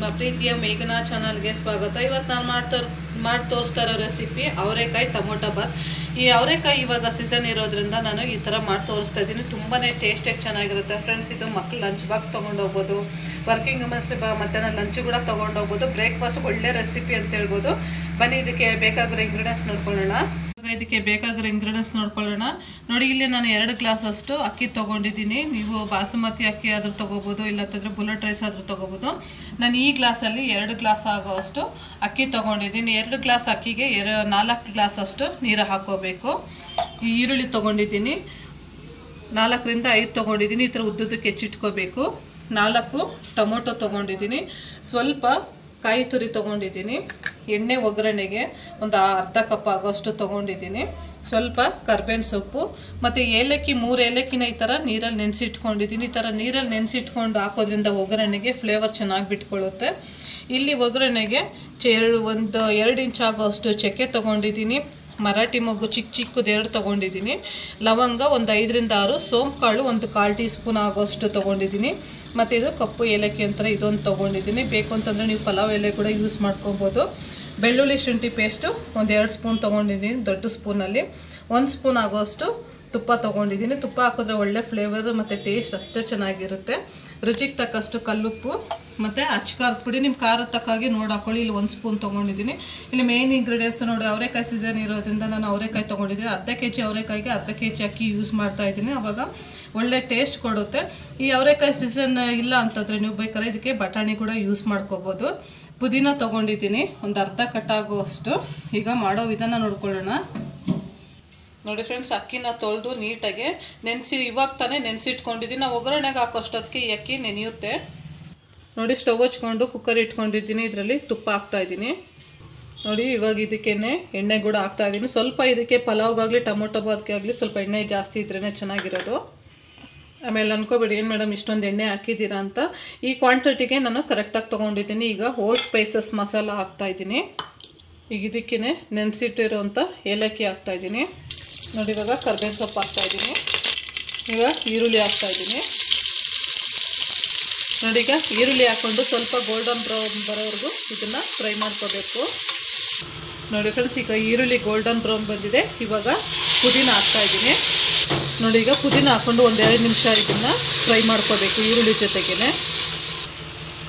ನಿಮ್ಮ ಪ್ರೀತಿಯ ಮೇಘನಾ ಚಾನಲ್ಗೆ ಸ್ವಾಗತ. ಇವತ್ತು ನಾನು ಮಾಡ್ತಾ ಮಾಡಿ ತೋರಿಸ್ತಾ ಇರೋ ರೆಸಿಪಿ ಅವರೆಕಾಯಿ ಟೊಮೊಟೊ ಬಾತ್. ಈ ಅವರೆಕಾಯಿ ಇವಾಗ ಸೀಸನ್ ಇರೋದ್ರಿಂದ ನಾನು ಈ ಥರ ಮಾಡಿ ತೋರಿಸ್ತಾ ಇದ್ದೀನಿ. ತುಂಬಾ ಟೇಸ್ಟಾಗಿ ಚೆನ್ನಾಗಿರುತ್ತೆ. ಫ್ರೆಂಡ್ಸ್ ಇದು ಮಕ್ಳು ಲಂಚ್ ಬಾಕ್ಸ್ ತೊಗೊಂಡು ಹೋಗ್ಬೋದು. ವರ್ಕಿಂಗ್ ವುಮೆನ್ಸ್ ಮಧ್ಯಾಹ್ನ ಲಂಚ್ ಕೂಡ ತೊಗೊಂಡು ಹೋಗ್ಬೋದು. ಬ್ರೇಕ್ಫಾಸ್ಟ್ ಒಳ್ಳೆ ರೆಸಿಪಿ ಅಂತ ಹೇಳ್ಬೋದು. ಬನ್ನಿ, ಇದಕ್ಕೆ ಬೇಕಾಗಿರೋ ಇಂಗ್ರೀಡಿಯೆಂಟ್ಸ್ ನೋಡ್ಕೊಳ್ಳೋಣ. ಇದಕ್ಕೆ ಬೇಕಾಗಿರೋ ಇಂಗ್ರೀಡಿಯೆಂಟ್ಸ್ ನೋಡ್ಕೊಳ್ಳೋಣ. ನೋಡಿ, ಇಲ್ಲಿ ನಾನು ಎರಡು ಗ್ಲಾಸ್ ಅಷ್ಟು ಅಕ್ಕಿ ತೊಗೊಂಡಿದ್ದೀನಿ. ನೀವು ಬಾಸುಮತಿ ಅಕ್ಕಿ ಆದರೂ ತೊಗೋಬೋದು ಇಲ್ಲಂತಂದರೆ ಬುಲೆಟ್ ರೈಸ್ ಆದರೂ ತೊಗೋಬೋದು. ನಾನು ಈ ಗ್ಲಾಸಲ್ಲಿ ಎರಡು ಗ್ಲಾಸ್ ಆಗೋವಷ್ಟು ಅಕ್ಕಿ ತೊಗೊಂಡಿದ್ದೀನಿ. ಎರಡು ಗ್ಲಾಸ್ ಅಕ್ಕಿಗೆ ಎರ ನಾಲ್ಕು ಗ್ಲಾಸ್ ಅಷ್ಟು ನೀರು ಹಾಕೋಬೇಕು. ಈ ಈರುಳ್ಳಿ ತೊಗೊಂಡಿದ್ದೀನಿ. ನಾಲ್ಕರಿಂದ ಐದು ತೊಗೊಂಡಿದ್ದೀನಿ. ಈ ಥರ ಉದ್ದುದಕ್ಕೆ ಹೆಚ್ಚಿಟ್ಕೋಬೇಕು. ನಾಲ್ಕು ಟೊಮೊಟೊ ತೊಗೊಂಡಿದ್ದೀನಿ. ಸ್ವಲ್ಪ ಕಾಯಿ ತುರಿ ತೊಗೊಂಡಿದ್ದೀನಿ. ಎಣ್ಣೆ ಒಗ್ಗರಣೆಗೆ ಒಂದು ಅರ್ಧ ಕಪ್ ಆಗೋಷ್ಟು ತೊಗೊಂಡಿದ್ದೀನಿ. ಸ್ವಲ್ಪ ಕರ್ಬೇವಿನ ಸೊಪ್ಪು, ಮತ್ತು ಏಲಕ್ಕಿ, ಮೂರು ಏಲಕ್ಕಿನ ಈ ಥರ ನೀರಲ್ಲಿ ನೆನೆಸಿಟ್ಕೊಂಡಿದ್ದೀನಿ. ಈ ಥರ ನೀರಲ್ಲಿ ನೆನೆಸಿಟ್ಕೊಂಡು ಹಾಕೋದ್ರಿಂದ ಒಗ್ಗರಣೆಗೆ ಫ್ಲೇವರ್ ಚೆನ್ನಾಗಿ ಬಿಟ್ಕೊಳ್ಳುತ್ತೆ ಇಲ್ಲಿ ಒಗ್ಗರಣೆಗೆ ಚೆ ಎರಡು ಒಂದು ಎರಡು ಇಂಚ್ ಆಗೋಷ್ಟು ಚಕ್ಕೆ ತೊಗೊಂಡಿದ್ದೀನಿ. ಮರಾಠಿ ಮೊಗ್ಗು ಚಿಕ್ಕ ಚಿಕ್ಕದು ಎರಡು ತೊಗೊಂಡಿದ್ದೀನಿ. ಲವಂಗ ಒಂದು ಐದರಿಂದ ಆರು ಸೋಂಪು ಕಾಳು ಒಂದು ಕಾಲು ಟೀ ಸ್ಪೂನ್ ಆಗೋಷ್ಟು ತೊಗೊಂಡಿದ್ದೀನಿ. ಮತ್ತು ಇದು ಕಪ್ಪು ಏಲಕ್ಕಿ ಅಂತ ಇದೊಂದು ತೊಗೊಂಡಿದ್ದೀನಿ. ಬೇಕು ಅಂತಂದರೆ ನೀವು ಪಲಾವ್ ಎಲೆ ಕೂಡ ಯೂಸ್ ಮಾಡ್ಕೊಬೋದು. ಬೆಳ್ಳುಳ್ಳಿ ಶುಂಠಿ ಪೇಸ್ಟು ಒಂದು ಎರಡು ಸ್ಪೂನ್ ತೊಗೊಂಡಿದ್ದೀನಿ ದೊಡ್ಡ ಸ್ಪೂನಲ್ಲಿ ಒಂದು ಸ್ಪೂನ್ ಆಗೋಷ್ಟು ತುಪ್ಪ ತೊಗೊಂಡಿದ್ದೀನಿ. ತುಪ್ಪ ಹಾಕಿದ್ರೆ ಒಳ್ಳೆ ಫ್ಲೇವರ್ ಮತ್ತು ಟೇಸ್ಟ್ ಅಷ್ಟೇ ಚೆನ್ನಾಗಿರುತ್ತೆ. ರುಚಿಗೆ ತಕ್ಕಷ್ಟು ಕಲ್ಲುಪ್ಪು, ಮತ್ತು ಅಚ್ಚಕಾರದ ಪುಡಿ. ನಿಮ್ಮ ಖಾರದ ತಕ್ಕಾಗಿ ನೋಡಿ ಹಾಕೊಳ್ಳಿ. ಇಲ್ಲಿ ಒಂದು ಸ್ಪೂನ್ ತೊಗೊಂಡಿದ್ದೀನಿ. ಇಲ್ಲಿ ಮೇಯ್ನ್ ಇಂಗ್ರೀಡಿಯೆಂಟ್ಸ್ ನೋಡಿ ಅವರೆಕಾಯಿ ಸೀಸನ್ ಇರೋದ್ರಿಂದ ನಾನು ಅವರೆಕಾಯಿ ತೊಗೊಂಡಿದ್ದೀನಿ. ಅರ್ಧ ಕೆ ಜಿ ಅವರೆಕಾಯಿಗೆ ಅರ್ಧ ಕೆ ಜಿ ಅಕ್ಕಿ ಯೂಸ್ ಮಾಡ್ತಾ ಇದ್ದೀನಿ. ಆವಾಗ ಒಳ್ಳೆ ಟೇಸ್ಟ್ ಕೊಡುತ್ತೆ. ಈ ಅವರೆಕಾಯಿ ಸೀಸನ್ ಇಲ್ಲ ಅಂತಂದರೆ ನೀವು ಬೇಕಾದ್ರೆ ಇದಕ್ಕೆ ಬಟಾಣಿ ಕೂಡ ಯೂಸ್ ಮಾಡ್ಕೋಬೋದು. ಪುದೀನ ತೊಗೊಂಡಿದ್ದೀನಿ. ಒಂದು ಅರ್ಧ ಕಟ್ಟಾಗುವಷ್ಟು ಈಗ ಮಾಡೋ ವಿಧಾನ ನೋಡ್ಕೊಳ್ಳೋಣ. ನೋಡಿ ಫ್ರೆಂಡ್ಸ್ ಅಕ್ಕಿನ ತೊಳೆದು ನೀಟಾಗಿ ನೆನೆಸಿ, ಇವಾಗ ತಾನೇ ನೆನೆಸಿಟ್ಕೊಂಡಿದ್ದೀನಿ ನಾವು ಒಗ್ಗರಣೆಗೆ ಹಾಕೋಷ್ಟೊತ್ತಿಗೆ ಈ ಅಕ್ಕಿ ನೆನೆಯುತ್ತೆ. ನೋಡಿ ಸ್ಟವ್ ಹಚ್ಕೊಂಡು ಕುಕ್ಕರ್ ಇಟ್ಕೊಂಡಿದ್ದೀನಿ. ಇದರಲ್ಲಿ ತುಪ್ಪ ಹಾಕ್ತಾಯಿದ್ದೀನಿ ನೋಡಿ, ಇವಾಗ ಇದಕ್ಕೇನೆ ಎಣ್ಣೆ ಕೂಡ ಹಾಕ್ತಾ ಇದ್ದೀನಿ. ಸ್ವಲ್ಪ ಇದಕ್ಕೆ ಪಲಾವ್ಗಾಗಲಿ, ಟೊಮೊಟೊ ಬಾತ್ಗೆ ಆಗಲಿ, ಸ್ವಲ್ಪ ಎಣ್ಣೆ ಜಾಸ್ತಿ ಇದ್ರೇ ಚೆನ್ನಾಗಿರೋದು. ಆಮೇಲೆ ಅನ್ಕೋಬೇಡಿ, ಏನು ಮೇಡಮ್, ಇಷ್ಟೊಂದು ಎಣ್ಣೆ ಹಾಕಿದ್ದೀರಾ ಅಂತ. ಈ ಕ್ವಾಂಟಿಟಿಗೆ ನಾನು ಕರೆಕ್ಟಾಗಿ ತೊಗೊಂಡಿದ್ದೀನಿ. ಈಗ ಹೋಲ್ ಸ್ಪೈಸಸ್ ಮಸಾಲ ಹಾಕ್ತಾಯಿದ್ದೀನಿ ಈಗ ಇದಕ್ಕೇ ನೆನೆಸಿಟ್ಟಿರೋಂಥ ಏಲಕ್ಕಿ ಹಾಕ್ತಾ ಇದ್ದೀನಿ. ನೋಡಿ, ಇವಾಗ ಕರ್ಬೇವಿನ ಸೊಪ್ಪು ಹಾಕ್ತಾ ಇದ್ದೀನಿ. ಇವಾಗ ಈರುಳ್ಳಿ ಹಾಕ್ತಾ ಇದ್ದೀನಿ. ನೋಡಿ, ಈಗ ಈರುಳ್ಳಿ ಹಾಕ್ಕೊಂಡು ಸ್ವಲ್ಪ ಗೋಲ್ಡನ್ ಬ್ರೌನ್ ಬರೋವರೆಗೂ ಇದನ್ನು ಫ್ರೈ ಮಾಡ್ಕೋಬೇಕು. ನೋಡಿ ಫ್ರೆಂಡ್ಸ್ ಈಗ ಈರುಳ್ಳಿ ಗೋಲ್ಡನ್ ಬ್ರೌನ್ ಬಂದಿದೆ. ಇವಾಗ ಪುದೀನ ಹಾಕ್ತಾ ಇದ್ದೀನಿ. ನೋಡಿ, ಈಗ ಪುದೀನ ಹಾಕ್ಕೊಂಡು ಒಂದೆರಡು ನಿಮಿಷ ಇದನ್ನು ಫ್ರೈ ಮಾಡ್ಕೋಬೇಕು ಈರುಳ್ಳಿ ಜೊತೆಗೇ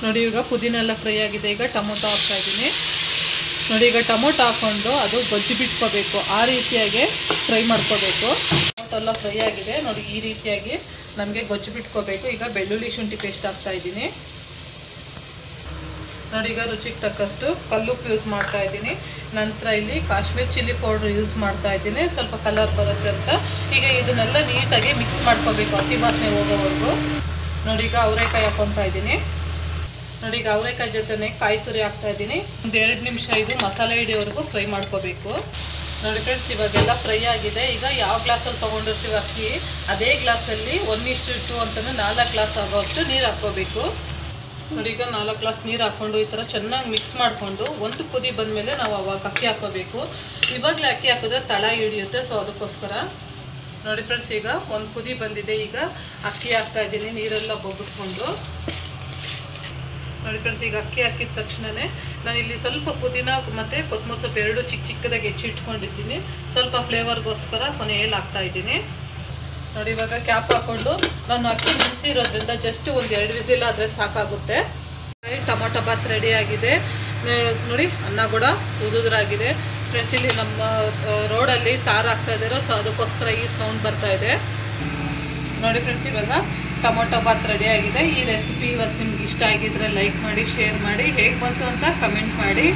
ನೋಡಿ ಈಗ ಪುದೀನ ಎಲ್ಲ ಫ್ರೈ ಆಗಿದೆ. ಈಗ ಟೊಮೊಟೊ ಹಾಕ್ತಾ ಇದ್ದೀನಿ. ನೋಡಿ, ಈಗ ಟೊಮೊಟೊ ಹಾಕ್ಕೊಂಡು ಅದು ಬಜ್ಜಿ ಬಿಟ್ಕೋಬೇಕು. ಆ ರೀತಿಯಾಗಿ ಫ್ರೈ ಮಾಡ್ಕೋಬೇಕು. ಎಲ್ಲ ಫ್ರೈ ಆಗಿದೆ. ನೋಡಿ, ಈ ರೀತಿಯಾಗಿ ನಮಗೆ ಗೊಜ್ಜು ಬಿಟ್ಕೋಬೇಕು. ಈಗ ಬೆಳ್ಳುಳ್ಳಿ ಶುಂಠಿ ಪೇಸ್ಟ್ ಹಾಕ್ತಾ ಇದ್ದೀನಿ. ನೋಡಿ, ಈಗ ರುಚಿಗೆ ತಕ್ಕಷ್ಟು ಕಲ್ಲುಪ್ಪು ಯೂಸ್ ಮಾಡ್ತಾ ಇದ್ದೀನಿ. ನಂತರ ಇಲ್ಲಿ ಕಾಶ್ಮೀರ್ ಚಿಲ್ಲಿ ಪೌಡ್ರ್ ಯೂಸ್ ಮಾಡ್ತಾ ಇದ್ದೀನಿ. ಸ್ವಲ್ಪ ಕಲರ್ ಬರುತ್ತೆ ಅಂತ. ಈಗ ಇದನ್ನೆಲ್ಲ ನೀಟಾಗಿ ಮಿಕ್ಸ್ ಮಾಡ್ಕೋಬೇಕು ಹಸಿ ವಾಸನೆ ಹೋಗೋವರೆಗೂ. ನೋಡಿ, ಈಗ ಅವರೆಕಾಯಿ ಹಾಕೊತಾ ಇದ್ದೀನಿ. ನೋಡಿ, ಈಗ ಅವರೆಕಾಯಿ ಜೊತೆನೆ ಕಾಯಿ ತುರಿ ಹಾಕ್ತಾ ಇದ್ದೀನಿ. ಒಂದು ಎರಡು ನಿಮಿಷ ಇದು ಮಸಾಲೆ ಹಿಡಿಯೋವರೆಗೂ ಫ್ರೈ ಮಾಡ್ಕೋಬೇಕು. ನೋಡಿ ಫ್ರೆಂಡ್ಸ್ ಇವಾಗೆಲ್ಲ ಫ್ರೈ ಆಗಿದೆ. ಈಗ ಯಾವ ಗ್ಲಾಸಲ್ಲಿ ತೊಗೊಂಡಿರ್ತೀವಿ ಅಕ್ಕಿ? ಅದೇ ಗ್ಲಾಸಲ್ಲಿ ಒಂದಿಷ್ಟು ಇಷ್ಟು ಟು ಅಂತಂದರೆ ನಾಲ್ಕು ಗ್ಲಾಸ್ ಆಗೋಷ್ಟು ನೀರು ಹಾಕ್ಕೋಬೇಕು. ನೋಡಿ, ಈಗ ನಾಲ್ಕು ಗ್ಲಾಸ್ ನೀರು ಹಾಕ್ಕೊಂಡು ಈ ಥರ ಚೆನ್ನಾಗಿ ಮಿಕ್ಸ್ ಮಾಡಿಕೊಂಡು ಒಂದು ಕುದಿ ಬಂದಮೇಲೆ ನಾವು ಅವಾಗ ಅಕ್ಕಿ ಹಾಕೋಬೇಕು ಇವಾಗಲೇ ಅಕ್ಕಿ ಹಾಕಿದ್ರೆ ತಳ ಹಿಡಿಯುತ್ತೆ ಸೊ ಅದಕ್ಕೋಸ್ಕರ. ನೋಡಿ ಫ್ರೆಂಡ್ಸ್ ಈಗ ಒಂದು ಕುದಿ ಬಂದಿದೆ. ಈಗ ಅಕ್ಕಿ ಹಾಕ್ತಾ ಇದ್ದೀನಿ, ನೀರೆಲ್ಲ ಬೊಗ್ಗಿಸ್ಕೊಂಡು ನೋಡಿ ಫ್ರೆಂಡ್ಸ್ ಈಗ ಅಕ್ಕಿ ಹಾಕಿದ ತಕ್ಷಣವೇ ನಾನು ಇಲ್ಲಿ ಸ್ವಲ್ಪ ಪುದೀನ ಮತ್ತು ಕೊತ್ತಂಬರಿ ಸೊಪ್ಪು ಎರಡು ಚಿಕ್ಕ ಚಿಕ್ಕದಾಗಿ ಹೆಚ್ಚಿಟ್ಕೊಂಡಿದ್ದೀನಿ ಸ್ವಲ್ಪ ಫ್ಲೇವರ್ಗೋಸ್ಕರ ಕೊನೆಯಲ್ಲಿ ಹಾಕ್ತಾ ಇದ್ದೀನಿ. ನೋಡಿ ಇವಾಗ ಕ್ಯಾಪ್ ಹಾಕ್ಕೊಂಡು ನಾನು ಅಕ್ಕಿ ನೆನೆಸಿರೋದ್ರಿಂದ ಜಸ್ಟ್ ಒಂದು ಎರಡು ವಿಸಿಲ್ ಆದರೆ ಸಾಕಾಗುತ್ತೆ. ಟೊಮೊಟೊ ಬಾತ್ ರೆಡಿ ಆಗಿದೆ. ನೋಡಿ, ಅನ್ನ ಕೂಡ ಉದುದ್ರಾಗಿದೆ. ಫ್ರೆಂಡ್ಸ್ ಇಲ್ಲಿ ನಮ್ಮ ರೋಡಲ್ಲಿ ತಾರ್ ಆಗ್ತಾ ಇದ್ದಾರೋ. ಸೊ ಅದಕ್ಕೋಸ್ಕರ ಈ ಸೌಂಡ್ ಬರ್ತಾ ಇದೆ. ನೋಡಿ ಫ್ರೆಂಡ್ಸ್ ಇವಾಗ ಟೊಮೊಟೊ ಬಾತ್ ರೆಡಿ ಆಗಿದೆ. ಈ ರೆಸಿಪಿ ಇವತ್ತು ನಿಮ್ಗೆ ಇಷ್ಟ ಆಗಿದ್ರೆ ಲೈಕ್ ಮಾಡಿ ಶೇರ್ ಮಾಡಿ, ಹೇಗೆ ಬಂತು ಅಂತ ಕಮೆಂಟ್ ಮಾಡಿ.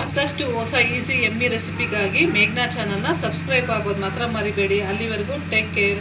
ಮತ್ತಷ್ಟು ಹೊಸ ಈಸಿ ಎಮ್ಮಿ ರೆಸಿಪಿಗಾಗಿ ಮೇಘ್ನಾ ಚಾನಲ್ನ ಸಬ್ಸ್ಕ್ರೈಬ್ ಆಗೋದು ಮಾತ್ರ ಮರಿಬೇಡಿ. ಅಲ್ಲಿವರೆಗೂ ಟೇಕ್ ಕೇರ್